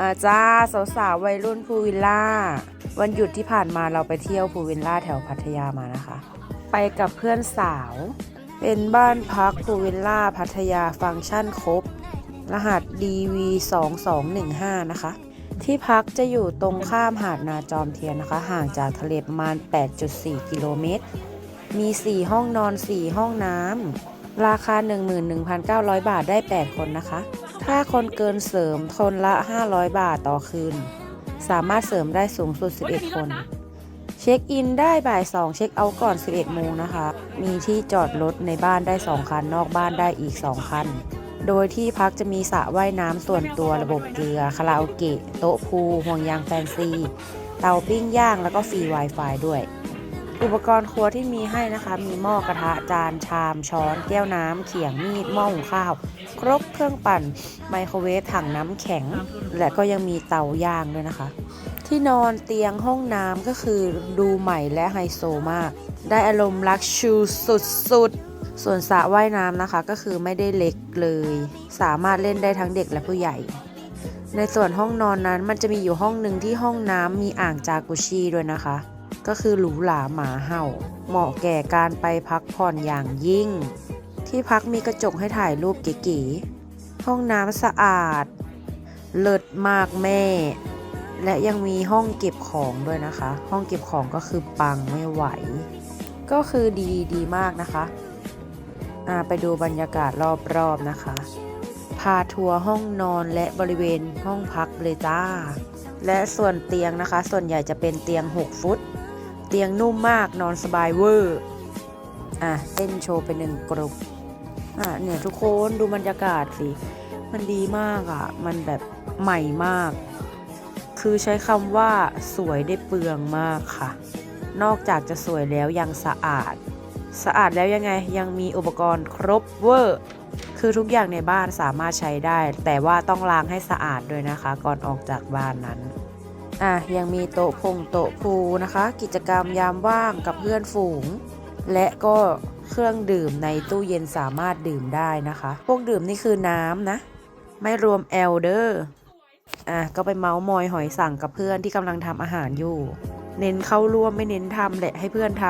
มาจ้าสาวๆวัยรุ่นพูวิลล่า วันหยุดที่ผ่านมาเราไปเที่ยวพูวิลล่าแถวพัทยามานะคะ ไปกับเพื่อนสาว เป็นบ้านพักพูวิลล่าพัทยาฟังก์ชันครบ รหัส DV 2 2 1 5 นะคะ ที่พักจะอยู่ตรงข้ามหาดนาจอมเทียนนะคะ ห่างจากทะเลประมาณ 8.4 กิโลเมตร มี 4 ห้องนอน 4 ห้องน้ำราคา 11,900 บาทได้ 8 คนนะคะ ถ้าคนเกินเสริมคนละ 500 บาทต่อคืน สามารถเสริมได้สูงสุด 11 คน เช็คอินได้บ่าย 2 เช็คเอาท์ก่อน 11 โมงนะคะ มีที่จอดรถในบ้านได้ 2 คัน นอกบ้านได้อีก 2 คัน โดยที่พักจะมีสระว่ายน้ำส่วนตัวระบบเกลือคาราโอเกะ โต๊ะพูห่วงยางแฟนซี เตาปิ้งย่างแล้วก็ฟรี Wi-Fi ด้วย อุปกรณ์ครัวที่มีให้นะคะ มีหม้อกระทะจานชามช้อน แก้วน้ำเขียงมีดหม้อหุงข้าว ครบเครื่องปั่น ไมโครเวฟถังน้ำแข็ง และก็ยังมีเตาย่างด้วยนะคะ ที่นอนเตียงห้องน้ำก็คือดูใหม่และไฮโซมาก ได้อารมณ์ลักชูสุดๆส่วนสระว่ายน้ำนะคะก็คือไม่ได้เล็กเลย สามารถเล่นได้ทั้งเด็กและผู้ใหญ่ ในส่วนห้องนอนนั้นมันจะมีอยู่ห้องหนึ่งที่ห้องน้ำมีอ่างจากุชิด้วยนะคะ ก็คือหรูหราหมาเห่า เหมาะแก่การไปพักผ่อนอย่างยิ่ง ที่พักมีกระจกให้ถ่ายรูปเก๋ๆห้องน้ำสะอาด เลิศมากแม่ และยังมีห้องเก็บของด้วยนะคะ ห้องเก็บของก็คือปังไม่ไหว ก็คือดีดีมากนะคะไปดูบรรยากาศรอบๆนะคะ พาทัวร์ห้องนอนและบริเวณห้องพักเลยจ้า และส่วนเตียงนะคะ ส่วนใหญ่จะเป็นเตียง 6 ฟุต เตียงนุ่มมากนอนสบายเวอร์ อะเต้นโชว์ไปหนึ่งกรุ๊ปอะเนี่ยทุกคนดูบรรยากาศสิ มันดีมากอะ มันแบบใหม่มาก คือใช้คำว่าสวยได้เปลืองมากค่ะ นอกจากจะสวยแล้วยังสะอาด สะอาดแล้วยังไงยังมีอุปกรณ์ครบเวอร์คือทุกอย่างในบ้านสามารถใช้ได้ แต่ว่าต้องล้างให้สะอาดด้วยนะคะ ก่อนออกจากบ้านนั้น อะยังมีโต๊ะพงโต๊ะพูนะคะ กิจกรรมยามว่างกับเพื่อนฝูง และก็เครื่องดื่มในตู้เย็นสามารถดื่มได้นะคะ พวกดื่มนี่คือน้ำนะ ไม่รวมแอลเดอร์อะก็ไปเมาส์มอยหอยสั่งกับเพื่อนที่กำลังทำอาหารอยู่ เน้นเข้าร่วมไม่เน้นทำแหละให้เพื่อนท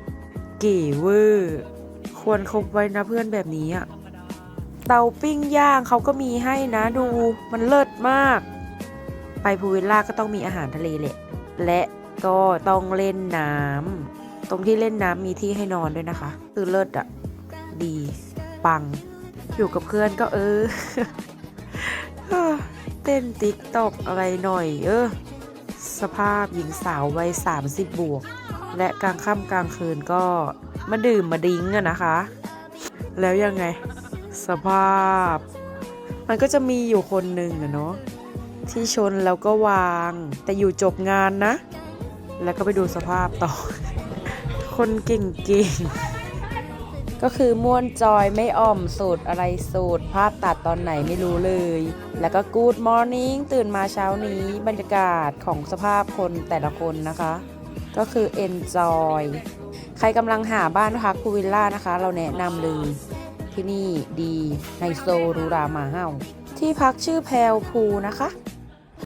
ำเก๋เวอร์ควรคบไว้นะเพื่อนแบบนี้อะเตาปิ้งย่างเขาก็มีให้นะดู มันเลิศมาก ไปพูวิลล่าก็ต้องมีอาหารทะเลแหละ และก็ต้องเล่นน้ำตรงที่เล่นน้ำมีที่ให้นอนด้วยนะคะ คือเลิศอะดี ปัง อยู่กับเพื่อนก็เออ เต้นติ๊กตอกอะไรหน่อย เออ สภาพหญิงสาววัย 30 บวก และกลางค่ำกลางคืนก็มาดื่มมาดิ้งอะนะคะ แล้วยังไง สภาพ มันก็จะมีอยู่คนหนึ่งอะเนาะ ที่ชนแล้วก็วาง แต่อยู่จบงานนะ แล้วก็ไปดูสภาพต่อ คนเก่งๆ ก็คือม่วนจอยไม่อ่อมสูตรอะไรสูตร ภาพตัดตอนไหนไม่รู้เลย แล้วก็ Good Morning ตื่นมาเช้านี้บรรยากาศของสภาพคนแต่ละคนนะคะ ก็คือ Enjoy ใครกำลังหาบ้านพักพูวิลล่านะคะ เราแนะนำเลยที่นี่ดีไฮโซรูรามาเฮาที่พักชื่อแพลวพูนะคะ